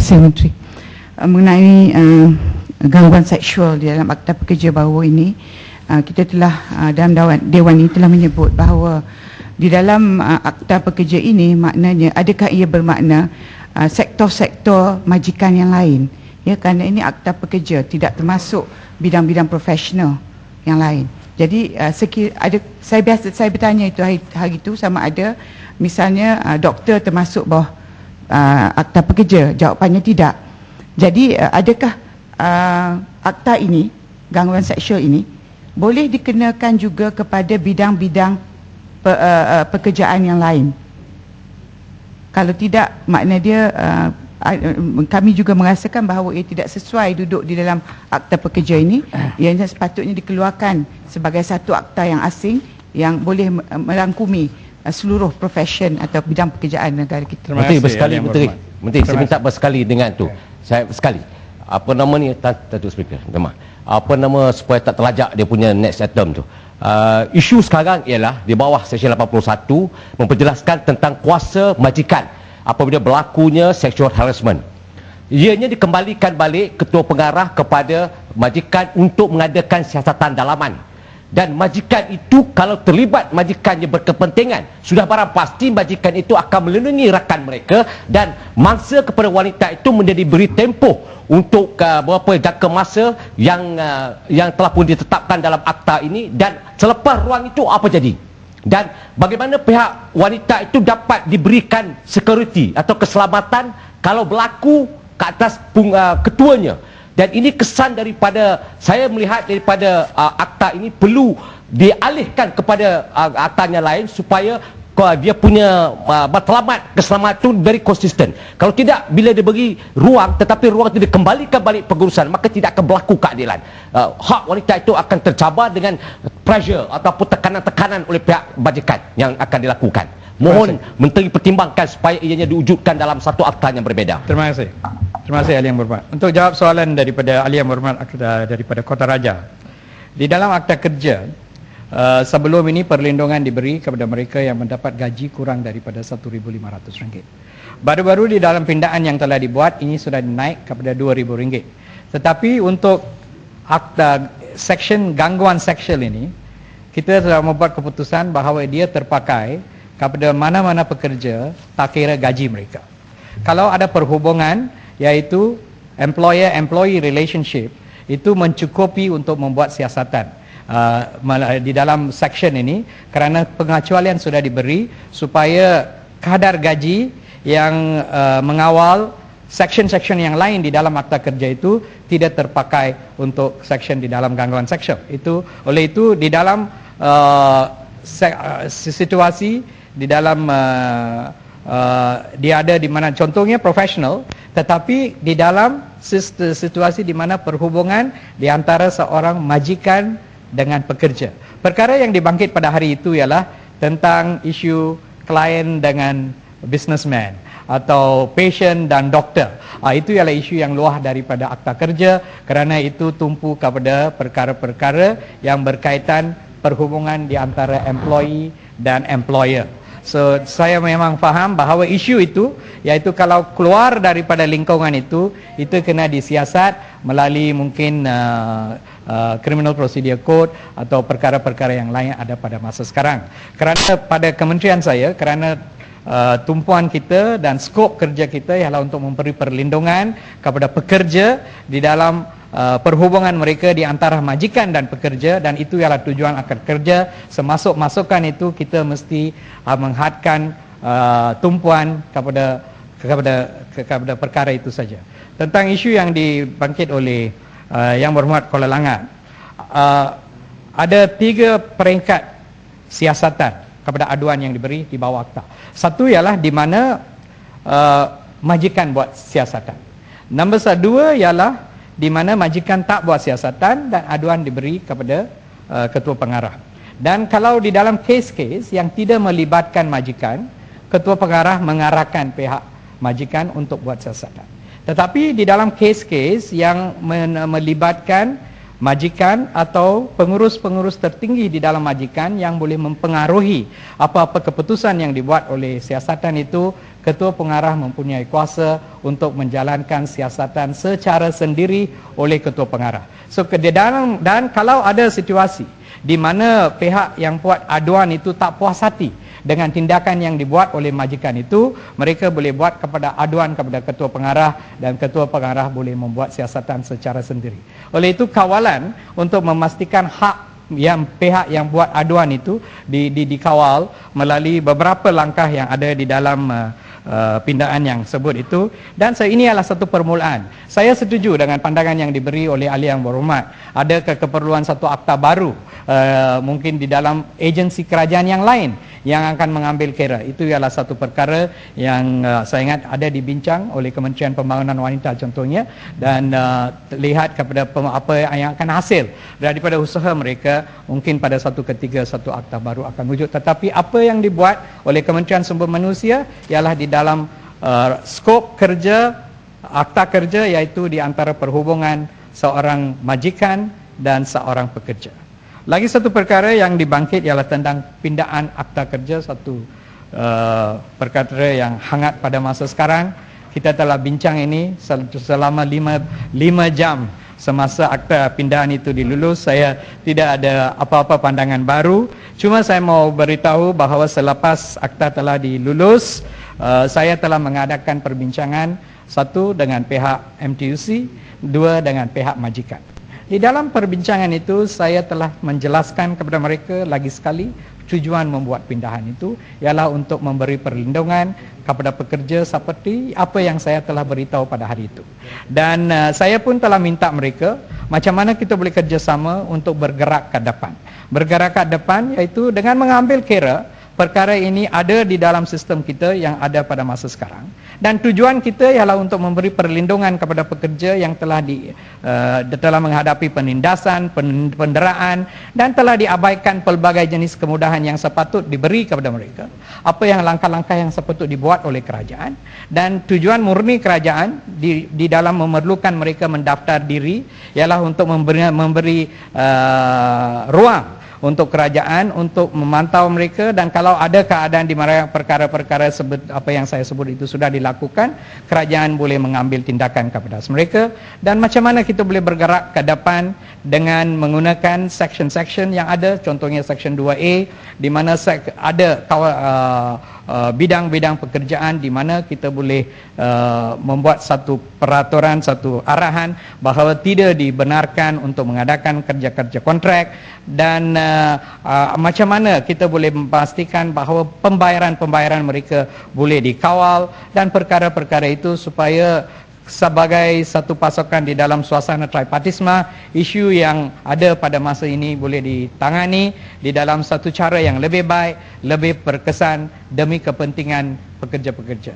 Kasih Menteri. Uh, mengenai uh, gangguan seksual di dalam Akta Pekerja baru ini, uh, kita telah uh, dalam Dewan, Dewan ini telah menyebut bahawa di dalam uh, Akta Pekerja ini maknanya adakah ia bermakna uh, sektor-sektor majikan yang lain? Ya kerana ini Akta Pekerja tidak termasuk bidang-bidang profesional yang lain. Jadi uh, sekir, ada saya biasa saya bertanya itu hari, hari itu sama ada misalnya uh, doktor termasuk bawah uh, akta pekerja? Jawapannya tidak. Jadi uh, adakah uh, akta ini gangguan seksual ini boleh dikenakan juga kepada bidang-bidang pe, uh, uh, pekerjaan yang lain? Kalau tidak makna dia uh, kami juga merasakan bahawa ia tidak sesuai duduk di dalam akta pekerja ini. Yang sepatutnya dikeluarkan sebagai satu akta yang asing yang boleh me- merangkumi uh, seluruh profession atau bidang pekerjaan negara kita. Terima Menteri kasih, bersekali Yang Menteri. Menteri saya minta bersekali dengan tu. Saya sekali. Apa nama ni Datuk Speaker. Demam. Apa nama supaya tak terlajak dia punya next item tu. Uh, isu sekarang ialah di bawah Seksyen 81 memperjelaskan tentang kuasa majikan apabila berlakunya sexual harassment. Ianya dikembalikan balik ketua pengarah kepada majikan untuk mengadakan siasatan dalaman dan majikan itu kalau terlibat majikannya berkepentingan sudah barang pasti majikan itu akan melindungi rakan mereka dan mangsa kepada wanita itu menjadi beri tempoh untuk uh, beberapa jangka masa yang uh, yang telah pun ditetapkan dalam akta ini dan selepas ruang itu apa jadi? Dan bagaimana pihak wanita itu dapat diberikan security atau keselamatan kalau berlaku ke atas pung, uh, ketuanya dan ini kesan daripada saya melihat daripada uh, akta ini perlu dialihkan kepada uh, aktanya lain supaya uh, dia punya uh, matlamat keselamatan itu very consistent. Kalau tidak bila dia beri ruang tetapi ruang itu dikembalikan balik pengurusan maka tidak akan berlaku keadilan. Uh, hak wanita itu akan tercabar dengan pressure ataupun tekanan-tekanan oleh pihak bajikan yang akan dilakukan. Mohon menteri pertimbangkan supaya ianya diwujudkan dalam satu akta yang berbeza. Terima kasih. Terima kasih Ahli Yang Berhormat. Untuk jawab soalan daripada Ahli Yang Berhormat daripada Kota Raja. Di dalam akta kerja, uh, sebelum ini perlindungan diberi kepada mereka yang mendapat gaji kurang daripada RM1,500. Baru-baru di dalam pindaan yang telah dibuat, ini sudah naik kepada RM2,000. Tetapi untuk akta section gangguan seksual ini, kita telah membuat keputusan bahawa dia terpakai kepada mana-mana pekerja tak kira gaji mereka. Kalau ada perhubungan iaitu employer-employee relationship itu mencukupi untuk membuat siasatan uh, di dalam section ini kerana pengecualian sudah diberi supaya kadar gaji yang uh, mengawal section-section yang lain di dalam akta kerja itu tidak terpakai untuk section di dalam gangguan seksual. Itu oleh itu di dalam uh, se- uh, situasi di dalam uh, uh, dia ada di mana contohnya profesional tetapi di dalam situasi di mana perhubungan di antara seorang majikan dengan pekerja. Perkara yang dibangkit pada hari itu ialah tentang isu klien dengan businessman atau patient dan doktor. Ah, itu ialah isu yang luar daripada akta kerja kerana itu tumpu kepada perkara-perkara yang berkaitan perhubungan di antara employee dan employer. So saya memang faham bahawa isu itu iaitu kalau keluar daripada lingkungan itu itu kena disiasat melalui mungkin uh, uh, criminal procedure code atau perkara-perkara yang lain ada pada masa sekarang. Kerana pada kementerian saya kerana uh, tumpuan kita dan skop kerja kita ialah untuk memberi perlindungan kepada pekerja di dalam uh, perhubungan mereka di antara majikan dan pekerja dan itu ialah tujuan akad kerja. Semasuk masukan itu kita mesti uh, menghadkan uh, tumpuan kepada kepada kepada perkara itu saja. Tentang isu yang dibangkit oleh uh, yang berhormat Kuala Langat uh, ada tiga peringkat siasatan kepada aduan yang diberi di bawah akta. Satu ialah di mana uh, majikan buat siasatan. Nombor dua ialah di mana majikan tak buat siasatan dan aduan diberi kepada uh, ketua pengarah. Dan kalau di dalam kes-kes yang tidak melibatkan majikan, ketua pengarah mengarahkan pihak majikan untuk buat siasatan. Tetapi di dalam kes-kes yang melibatkan majikan atau pengurus-pengurus tertinggi di dalam majikan yang boleh mempengaruhi apa-apa keputusan yang dibuat oleh siasatan itu ketua pengarah mempunyai kuasa untuk menjalankan siasatan secara sendiri oleh ketua pengarah. So ke dalam dan kalau ada situasi di mana pihak yang buat aduan itu tak puas hati dengan tindakan yang dibuat oleh majikan itu mereka boleh buat kepada aduan kepada ketua pengarah dan ketua pengarah boleh membuat siasatan secara sendiri. Oleh itu kawalan untuk memastikan hak yang pihak yang buat aduan itu di, di, dikawal melalui beberapa langkah yang ada di dalam uh, uh, pindaan yang sebut itu dan saya ini adalah satu permulaan saya setuju dengan pandangan yang diberi oleh ahli yang berhormat ada keperluan satu akta baru uh, mungkin di dalam agensi kerajaan yang lain yang akan mengambil kira. Itu ialah satu perkara yang uh, saya ingat ada dibincang oleh Kementerian Pembangunan Wanita contohnya dan uh, lihat kepada apa yang akan hasil daripada usaha mereka mungkin pada satu ketiga satu akta baru akan wujud. Tetapi apa yang dibuat oleh Kementerian Sumber Manusia ialah di dalam uh, skop kerja akta kerja iaitu di antara perhubungan seorang majikan dan seorang pekerja. Lagi satu perkara yang dibangkit ialah tentang pindaan akta kerja satu uh, perkara yang hangat pada masa sekarang. Kita telah bincang ini selama lima, lima jam semasa akta pindahan itu dilulus. Saya tidak ada apa-apa pandangan baru. Cuma saya mau beritahu bahawa selepas akta telah dilulus, uh, saya telah mengadakan perbincangan satu dengan pihak MTUC, dua dengan pihak majikan. Di dalam perbincangan itu saya telah menjelaskan kepada mereka lagi sekali tujuan membuat pindahan itu ialah untuk memberi perlindungan kepada pekerja seperti apa yang saya telah beritahu pada hari itu. Dan uh, saya pun telah minta mereka macam mana kita boleh kerjasama untuk bergerak ke depan. Bergerak ke depan iaitu dengan mengambil kira perkara ini ada di dalam sistem kita yang ada pada masa sekarang dan tujuan kita ialah untuk memberi perlindungan kepada pekerja yang telah di uh, telah menghadapi penindasan, penderaan dan telah diabaikan pelbagai jenis kemudahan yang sepatut diberi kepada mereka. Apa yang langkah-langkah yang sepatut dibuat oleh kerajaan dan tujuan murni kerajaan di di dalam memerlukan mereka mendaftar diri ialah untuk memberi memberi uh, ruang untuk kerajaan untuk memantau mereka dan kalau ada keadaan di mana perkara-perkara apa yang saya sebut itu sudah dilakukan kerajaan boleh mengambil tindakan kepada mereka. Dan macam mana kita boleh bergerak ke depan dengan menggunakan section-section yang ada contohnya section 2A di mana ada uh, uh, bidang-bidang pekerjaan di mana kita boleh uh, membuat satu peraturan satu arahan bahawa tidak dibenarkan untuk mengadakan kerja-kerja kontrak. Dan uh, uh, macam mana kita boleh memastikan bahawa pembayaran-pembayaran mereka boleh dikawal dan perkara-perkara itu supaya sebagai satu pasokan di dalam suasana tripartisma isu yang ada pada masa ini boleh ditangani di dalam satu cara yang lebih baik lebih berkesan demi kepentingan pekerja-pekerja